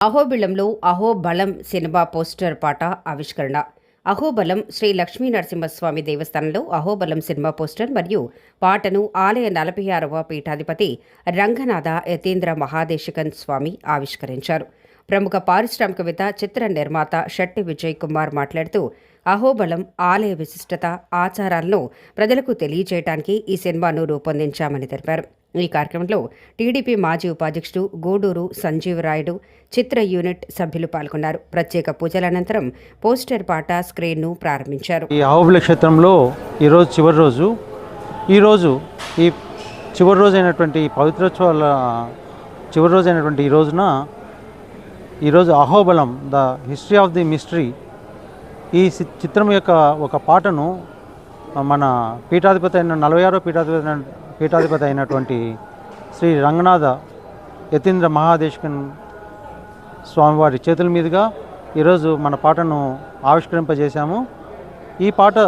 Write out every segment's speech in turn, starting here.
అహోబిళంలో Ahobilam cinema poster పాట ఆవిష్కరణ. అహోబలం శ్రీ లక్ష్మీ నరసింహస్వామి దేవస్థానంలో అహోబలం సినిమా పోస్టర్ మరియు పాటను ఆలయ నలభై ఆరవ పీఠాధిపతి రంగనాథ యతీంద్ర మహాదేశికన్ స్వామి ఆవిష్కరించారు. ప్రముఖ పారిశ్రామికవేత్త చిత్ర నిర్మాత షట్టి విజయ్ కుమార్ మాట్లాడుతూ అహోబలం ఆలయ విశిష్టత ఆచారాలను ప్రజలకు తెలియజేయడానికి ఈ సినిమాను రూపొందించామని తెలిపారు. ఈ కార్యక్రమంలో టీడీపీ మాజీ ఉపాధ్యక్షుడు గూడూరు సంజీవ్ రాయుడు చిత్ర యూనిట్ సభ్యులు పాల్గొన్నారు. ప్రత్యేక పూజల అనంతరం పోస్టర్ పాట స్క్రీన్ను ప్రారంభించారు. ఈ ఆహుబలి క్షేత్రంలో ఈరోజు చివరి రోజు. ఈరోజు ఈ చివరి రోజు అయినటువంటి పవిత్రోత్సవాల చివరి రోజు అయినటువంటి ఈ రోజున ఈరోజు Ahobalam the history of the mystery ఈ చిత్రం యొక్క ఒక పాటను మన పీఠాధిపతి అయిన నలభై ఆరో పీఠాధిపతి అయిన- పీఠాధిపతి అయినటువంటి శ్రీ రంగనాథ యతీంద్ర మహాదేశకన్ స్వామివారి చేతుల మీదుగా ఈరోజు మన పాటను ఆవిష్కరింపజేశాము. ఈ పాట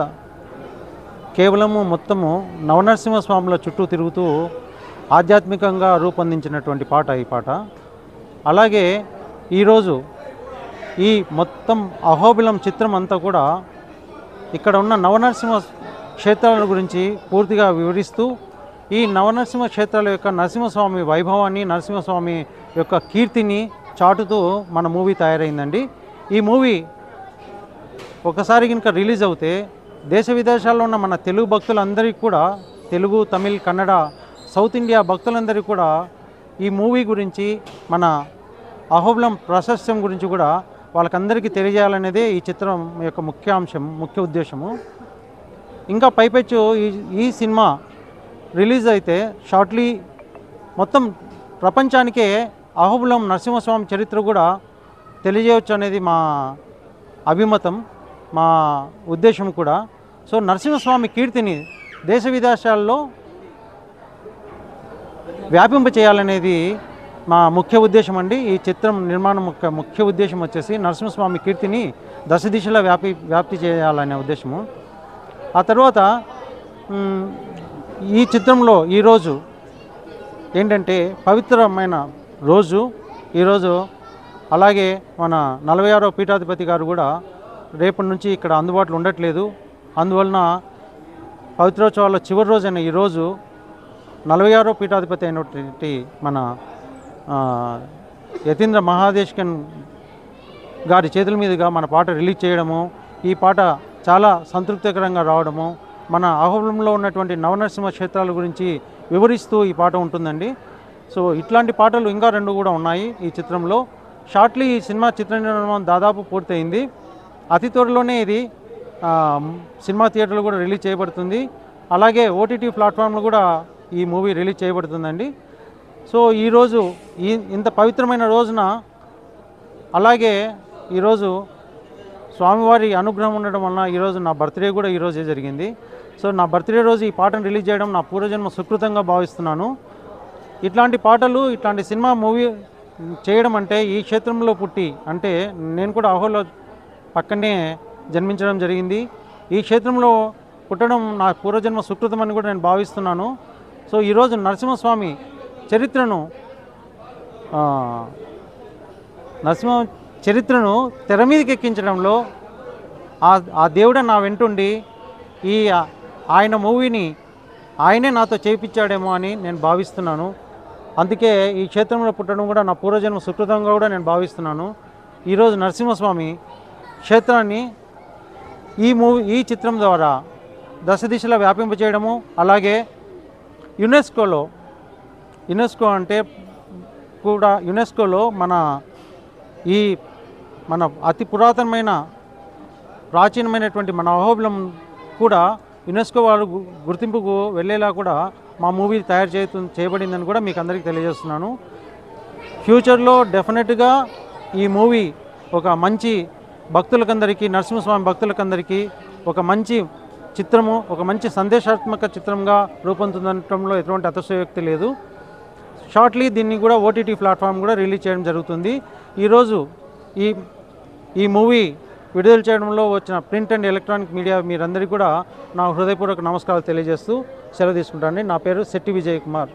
కేవలము మొత్తము నవనరసింహ స్వాముల చుట్టూ తిరుగుతూ ఆధ్యాత్మికంగా రూపొందించినటువంటి పాట ఈ పాట. అలాగే ఈరోజు ఈ మొత్తం అహోబిలం చిత్రం అంతా కూడా ఇక్కడ ఉన్న నవనరసింహ క్షేత్రాల గురించి పూర్తిగా వివరిస్తూ ఈ నవనరసింహ క్షేత్రాల యొక్క నరసింహస్వామి వైభవాన్ని నరసింహస్వామి యొక్క కీర్తిని చాటుతూ మన మూవీ తయారైందండి. ఈ మూవీ ఒకసారి కనుక రిలీజ్ అవుతే దేశ విదేశాల్లో ఉన్న మన తెలుగు భక్తులందరికీ కూడా తెలుగు తమిళ్ కన్నడ సౌత్ ఇండియా భక్తులందరికీ కూడా ఈ మూవీ గురించి మన అహోబలం ప్రాశస్యం గురించి కూడా వాళ్ళకందరికీ తెలియజేయాలనేదే ఈ చిత్రం యొక్క ముఖ్య అంశం ముఖ్య ఉద్దేశము. ఇంకా పైపెచ్చు ఈ ఈ సినిమా రిలీజ్ అయితే షార్ట్లీ మొత్తం ప్రపంచానికే అహోబులం నరసింహస్వామి చరిత్ర కూడా తెలియజేయవచ్చు అనేది మా అభిమతం మా ఉద్దేశం కూడా. సో నరసింహస్వామి కీర్తిని దేశ విదేశాల్లో వ్యాపింప చేయాలనేది మా ముఖ్య ఉద్దేశం అండి. ఈ చిత్రం నిర్మాణం యొక్క ముఖ్య ఉద్దేశం వచ్చేసి నరసింహస్వామి కీర్తిని దశ దిశలో వ్యాపి వ్యాప్తి చేయాలనే ఉద్దేశము. ఆ తర్వాత ఈ చిత్రంలో ఈరోజు ఏంటంటే పవిత్రమైన రోజు. ఈరోజు అలాగే మన నలభై ఆరో పీఠాధిపతి గారు కూడా రేపటి నుంచి ఇక్కడ అందుబాటులో ఉండట్లేదు. అందువలన పవిత్రోత్సవాల చివరి రోజైన ఈరోజు నలభై ఆరో పీఠాధిపతి అయినటువంటి మన యతీంద్ర మహాదేశ్కన్ గారి చేతుల మీదుగా మన పాట రిలీజ్ చేయడము ఈ పాట చాలా సంతృప్తికరంగా రావడము మన అహోబలంలో ఉన్నటువంటి నవనరసింహ క్షేత్రాల గురించి వివరిస్తూ ఈ పాట ఉంటుందండి. సో ఇట్లాంటి పాటలు ఇంకా రెండు కూడా ఉన్నాయి ఈ చిత్రంలో. షార్ట్లీ ఈ సినిమా చిత్ర నిర్మాణం దాదాపు పూర్తయింది. అతి త్వరలోనే ఇది సినిమా థియేటర్లు కూడా రిలీజ్ చేయబడుతుంది. అలాగే ఓటీటీ ప్లాట్ఫామ్లో కూడా ఈ మూవీ రిలీజ్ చేయబడుతుందండి. సో ఈరోజు ఈ ఇంత పవిత్రమైన రోజున అలాగే ఈరోజు స్వామివారి అనుగ్రహం ఉండడం వలన ఈరోజు నా బర్త్డే కూడా ఈరోజే జరిగింది. సో నా బర్త్డే రోజు ఈ పాటను రిలీజ్ చేయడం నా పూర్వజన్మ సుకృతంగా భావిస్తున్నాను. ఇట్లాంటి పాటలు ఇట్లాంటి సినిమా మూవీ చేయడం అంటే ఈ క్షేత్రంలో పుట్టి అంటే నేను కూడా అహోలో పక్కనే జన్మించడం జరిగింది. ఈ క్షేత్రంలో పుట్టడం నా పూర్వజన్మ సుకృతం అని కూడా నేను భావిస్తున్నాను. సో ఈరోజు నరసింహస్వామి చరిత్రను నరసింహ చరిత్రను తెర మీదకి ఎక్కించడంలో ఆ దేవుడ నా వెంటుండి ఈ ఆయన మూవీని ఆయనే నాతో చేయించాడేమో అని నేను భావిస్తున్నాను. అందుకే ఈ క్షేత్రంలో పుట్టడం కూడా నా పూర్వజన్మ సుకృతంగా కూడా నేను భావిస్తున్నాను. ఈరోజు నరసింహస్వామి క్షేత్రాన్ని ఈ మూవీ ఈ చిత్రం ద్వారా దశ దిశలో వ్యాపింపచేయడము అలాగే యునెస్కోలో యునెస్కో అంటే కూడా యునెస్కోలో మన ఈ మన అతి పురాతనమైన ప్రాచీనమైనటువంటి మన అహోబిలం కూడా యునెస్కో వారు గుర్తింపుకు వెళ్ళేలా కూడా మా మూవీ తయారు చేతు చేయబడిందని కూడా మీకు అందరికీ తెలియజేస్తున్నాను. ఫ్యూచర్లో డెఫినెట్గా ఈ మూవీ ఒక మంచి భక్తులకందరికీ నరసింహస్వామి భక్తులకందరికీ ఒక మంచి చిత్రము ఒక మంచి సందేశాత్మక చిత్రంగా రూపొందుతుండటంలో ఎటువంటి అతిశయోక్తి లేదు. షార్ట్లీ దీన్ని కూడా ఓటీటీ ప్లాట్ఫామ్ కూడా రిలీజ్ చేయడం జరుగుతుంది. ఈరోజు ఈ ఈ మూవీ విడుదల చేయడంలో వచ్చిన ప్రింట్ అండ్ ఎలక్ట్రానిక్ మీడియా మీరందరికీ కూడా నా హృదయపూర్వక నమస్కారాలు తెలియజేస్తూ సెలవు తీసుకుంటానండి. నా పేరు శెట్టి విజయ్ కుమార్